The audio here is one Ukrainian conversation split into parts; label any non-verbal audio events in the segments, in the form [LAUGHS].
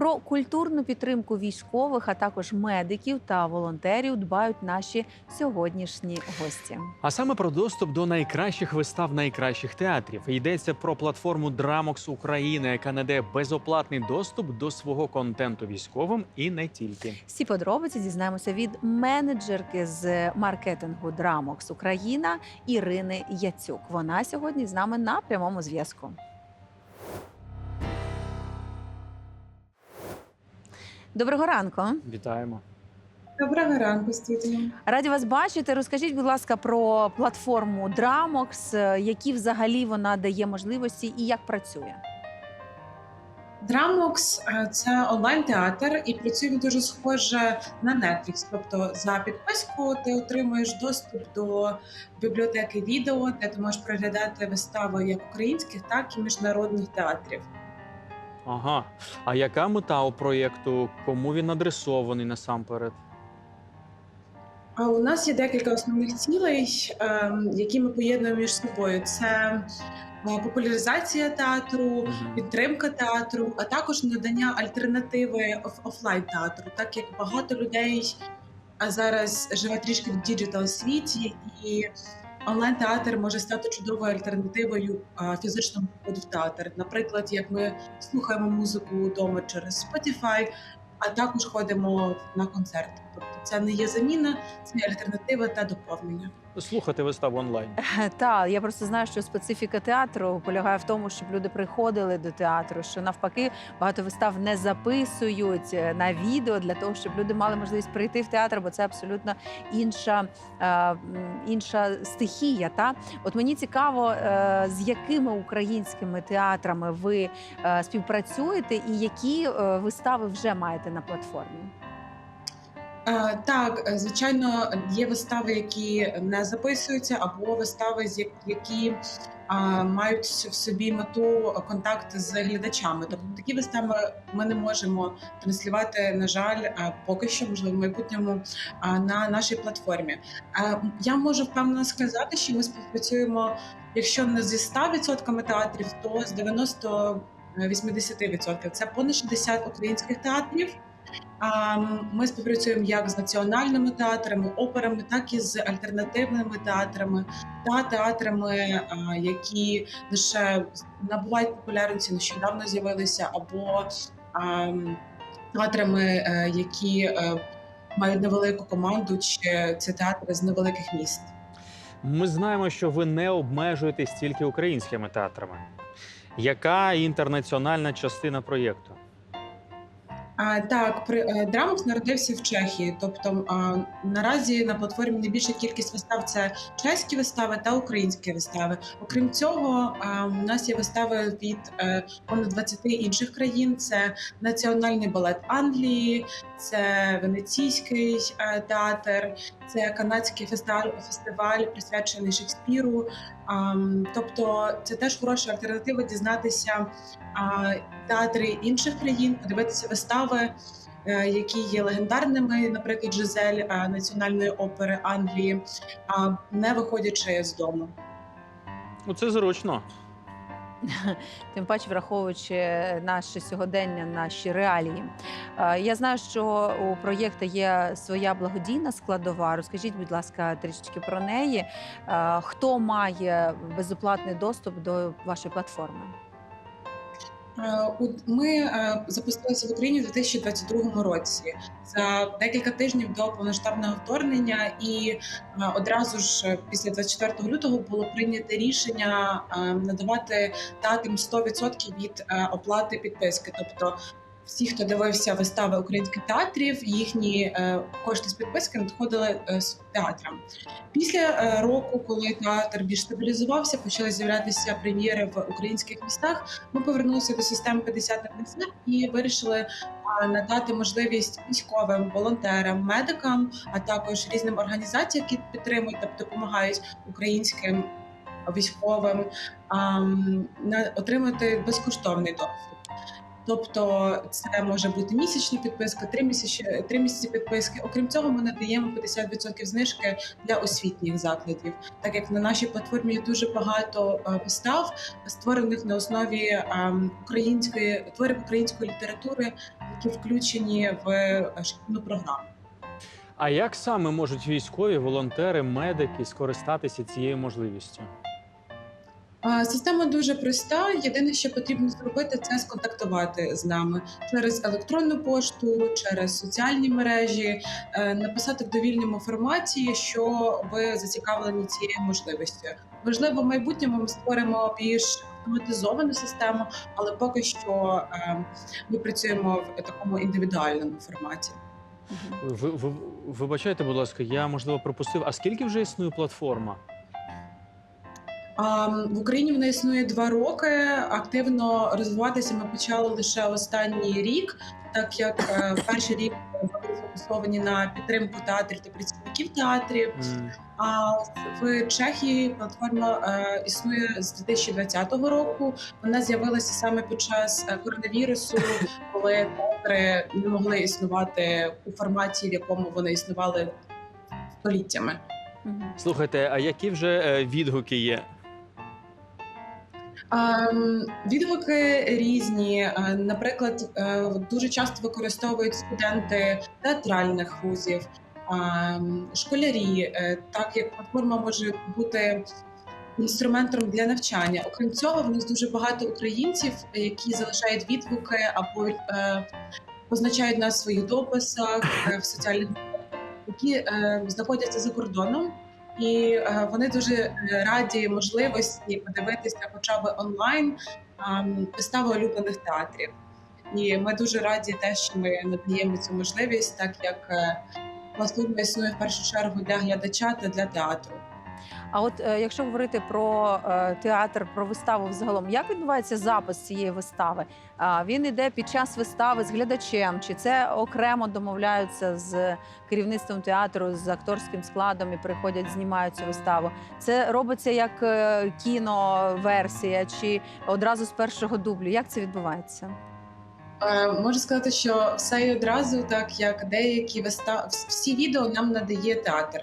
Про культурну підтримку військових, а також медиків та волонтерів дбають наші сьогоднішні гості. А саме про доступ до найкращих вистав найкращих театрів йдеться про платформу Драмокс Україна, яка надає безоплатний доступ до свого контенту військовим і не тільки. Всі подробиці дізнаємося від менеджерки з маркетингу Драмокс Україна Ірини Яцюк. Вона сьогодні з нами на прямому зв'язку. Доброго ранку. Вітаємо. Доброго ранку, студія. Раді вас бачити. Розкажіть, будь ласка, про платформу Драмокс, які взагалі вона дає можливості і як працює. Драмокс е, це онлайн-театр, і працює дуже схоже на Netflix. Тобто за підписку ти отримуєш доступ до бібліотеки відео, де ти можеш переглядати вистави як українських, так і міжнародних театрів. Ага. А яка мета у проєкту? Кому він адресований насамперед? А у нас є декілька основних цілей, ем, які ми поєднуємо між собою. Це е, популяризація театру, підтримка театру, а також надання альтернативи офлайн театру, так як багато людей зараз живе трішки в діджитал світі, і онлайн театр може стати чудовою альтернативою фізичному походу в театр. Наприклад, як ми слухаємо музику вдома через Spotify, а також ходимо на концерти. Тобто це не є заміна, це є альтернатива та доповнення. Слухати виставу онлайн. [LAUGHS] Та я просто знаю, що специфіка театру полягає в тому, щоб люди приходили до театру. Що навпаки, багато вистав не записують е, на відео для того, щоб люди мали можливість прийти в театр, бо це абсолютно інша, е, інша стихія. Та от мені цікаво, е, з якими українськими театрами ви е, співпрацюєте, і які е, вистави вже маєте на платформі. Е, Так, е, звичайно, є вистави, які не записуються, або вистави, які мають в собі мету контакт з глядачами. Тобто такі вистави ми не можемо транслювати, на жаль, поки що, можливо, в майбутньому на нашій платформі. Е, Я можу впевнено сказати, що ми співпрацюємо, якщо не зі 100% театрів, то з 90-80%. Це понад 60 українських театрів. Ми співпрацюємо як з національними театрами, операми, так і з альтернативними театрами та театрами, які лише набувають популярності, нещодавно з'явилися, або театрами, е, які е, мають невелику команду, чи це театри з невеликих міст. Ми знаємо, що ви не обмежуєтесь тільки українськими театрами. Яка інтернаціональна частина проєкту? Так, при е, Драмокс народився в Чехії. Тобто наразі на платформі найбільша кількість вистав це чеські вистави та українські вистави. Окрім цього, у нас є вистави від е, понад 20 інших країн: це національний балет Англії, це венеційський е, театр, це канадський фестиваль, присвячений Шекспіру. Тобто, це теж хороша альтернатива дізнатися театри інших країн, подивитися вистави, е, які є легендарними, наприклад, Жизель е, національної опери Англії, а не виходячи з дому. Ну, це зручно. [LAUGHS] Тим паче, враховуючи наше сьогодення, наші реалії. Е, Я знаю, що у проєкту є своя благодійна складова. Розкажіть, будь ласка, трішечки про неї. Хто має безоплатний доступ до вашої платформи? Е, Ми е, запустилися в Україні у 2022 році за декілька тижнів до повноштабного вторгнення, і е, одразу ж після 24 лютого було прийнято рішення надавати театрам 100% від оплати підписки. Тобто, всі, хто дивився вистави українських театрів, їхні е, кошти з підписки надходили е, з театрам. Після е, року, коли театр більш стабілізувався, почали з'являтися прем'єри в українських містах. Ми повернулися до системи 50 на 50 і вирішили надати можливість військовим, волонтерам, медикам, а також різним організаціям, які підтримують та допомагають українським військовим отримати безкоштовний доступ. Тобто це може бути місячна підписка, три місяці, три місяці підписки. Окрім цього, ми надаємо 50% знижки для освітніх закладів, так як на нашій платформі є дуже багато е, вистав, створених на основі ем, української творів української літератури, які включені в е, шкільну програму. А як саме можуть військові, волонтери, медики скористатися цією можливістю? Система дуже проста. Єдине, що потрібно зробити, це сконтактувати з нами через електронну пошту, через соціальні мережі, е, написати в довільному форматі, що ви зацікавлені цією можливістю. Можливо, в майбутньому ми створимо більш автоматизовану систему, але поки що е, ми працюємо в такому індивідуальному форматі. Ви, ви, вибачайте, будь ласка, я можливо пропустив. А скільки вже існує платформа? В Україні вона існує два роки. Активно розвиватися ми почали лише останній рік, так як е, перший рік були сфокусовані на підтримку театрів та працівників театрів. А в Чехії платформа е, існує з 2020 року. Вона з'явилася саме під час е, коронавірусу, коли театри не могли існувати у форматі, в якому вони існували століттями. Слухайте, а які вже відгуки є? Відгуки різні. Е, Наприклад, е, дуже часто використовують студенти театральних вузів, школярі, е, так як платформа може бути інструментом для навчання. Окрім цього, в нас дуже багато українців, які залишають відгуки або позначають нас в своїх дописах в соціальних які знаходяться за кордоном. І е, вони дуже е, раді можливості подивитися, хоча б онлайн виставу улюблених театрів. І ми дуже раді те, що ми надаємо цю можливість, так як е, платформа існує в першу чергу для глядача та для театру. А от е, якщо говорити про е, театр, про виставу взагалом, як відбувається запис цієї вистави? Він іде під час вистави з глядачем, чи це окремо домовляються з керівництвом театру, з акторським складом і приходять, знімають цю виставу? Це робиться як е, кіноверсія, чи одразу з першого дублю? Як це відбувається? Можу сказати, що все і одразу, так як деякі вистави, всі відео нам надає театр.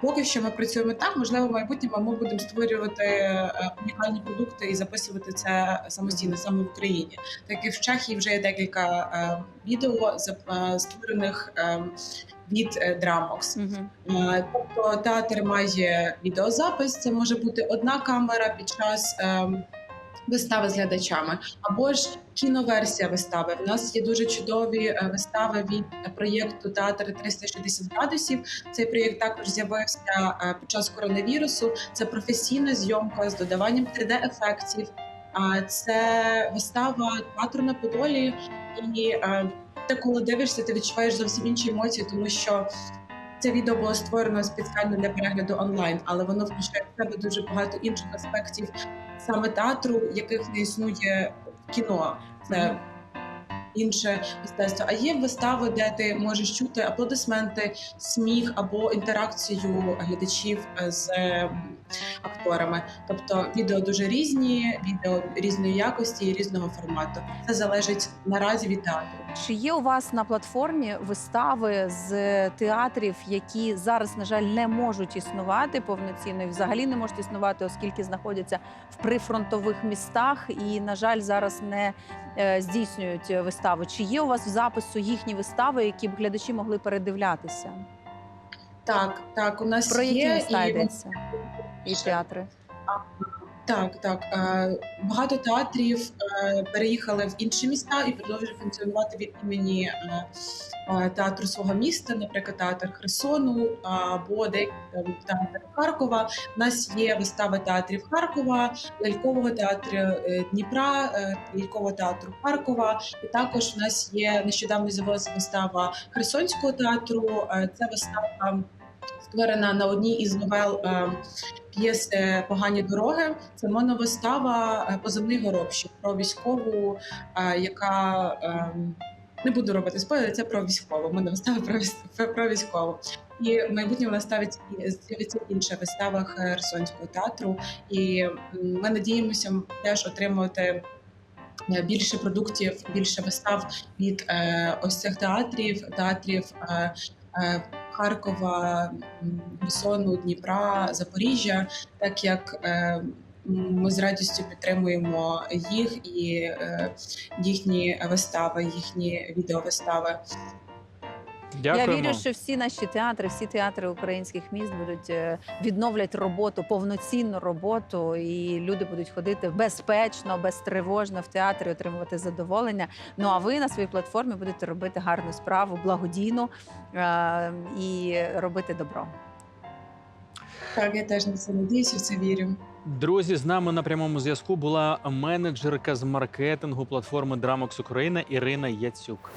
Поки що ми працюємо так. Можливо, в майбутньому ми будемо створювати е, унікальні продукти і записувати це самостійно саме в Україні. Так і в Чехії вже є декілька е, відео е, створених від Драмокс. Угу. Тобто театр має відеозапис, це може бути одна камера під час ем, вистави з глядачами, або ж кіноверсія вистави. У нас є дуже чудові е, вистави від проєкту Театр 360 градусів. Цей проєкт також з'явився е, під час коронавірусу. Це професійна зйомка з додаванням 3D-ефектів. А це вистава театру на Подолі, і е, ти коли дивишся, ти відчуваєш зовсім інші емоції, тому що це відео було створено спеціально для перегляду онлайн, але воно включає в себе дуже багато інших аспектів саме театру, яких не існує в кіно. Це інше мистецтво. А є вистави, де ти можеш чути аплодисменти, сміх або інтеракцію глядачів з ем, акторами. Тобто відео дуже різні, відео різної якості і різного формату. Це залежить наразі від театру. Чи є у вас на платформі вистави з театрів, які зараз, на жаль, не можуть існувати повноцінно і взагалі не можуть існувати, оскільки знаходяться в прифронтових містах і, на жаль, зараз не е, здійснюють вистави? Чи є у вас в запису їхні вистави, які б глядачі могли передивлятися? Так, так, у нас Про які є міста і йдеться? І театри? Так, так. Е, Багато театрів е, переїхали в інші міста і продовжують функціонувати від імені е, театру свого міста, наприклад, театр Херсону або деякі театр Харкова. У нас є вистави театрів Харкова, лялькового театру Дніпра, лялькового театру Харкова. І також у нас є нещодавно з'явилася вистава Херсонського театру. Це вистава створена на одній із новел. е, п'єси Погані дороги. Це моновистава е, позивний горобчик про військову, е, яка ем, не буду робити спойлер, це про військову. Моновистава про про військову. І в майбутньому вона ставить з'явиться інша вистава Херсонського театру. І ми надіємося теж отримувати е, більше продуктів, більше вистав від е, ось цих театрів, театрів е, е, Харкова, Херсону, Дніпра, Запоріжжя, так як е, ми з радістю підтримуємо їх і е, їхні вистави, їхні відеовистави. Дякуємо. Я вірю, що всі наші театри, всі театри українських міст будуть е, відновлять роботу, повноцінну роботу, і люди будуть ходити безпечно, безтривожно в театр і отримувати задоволення. Ну а ви на своїй платформі будете робити гарну справу, благодійну е, і робити добро. Так, я теж на це надіюся, в це вірю. Друзі, з нами на прямому зв'язку була менеджерка з маркетингу платформи Dramox Україна Ірина Яцюк.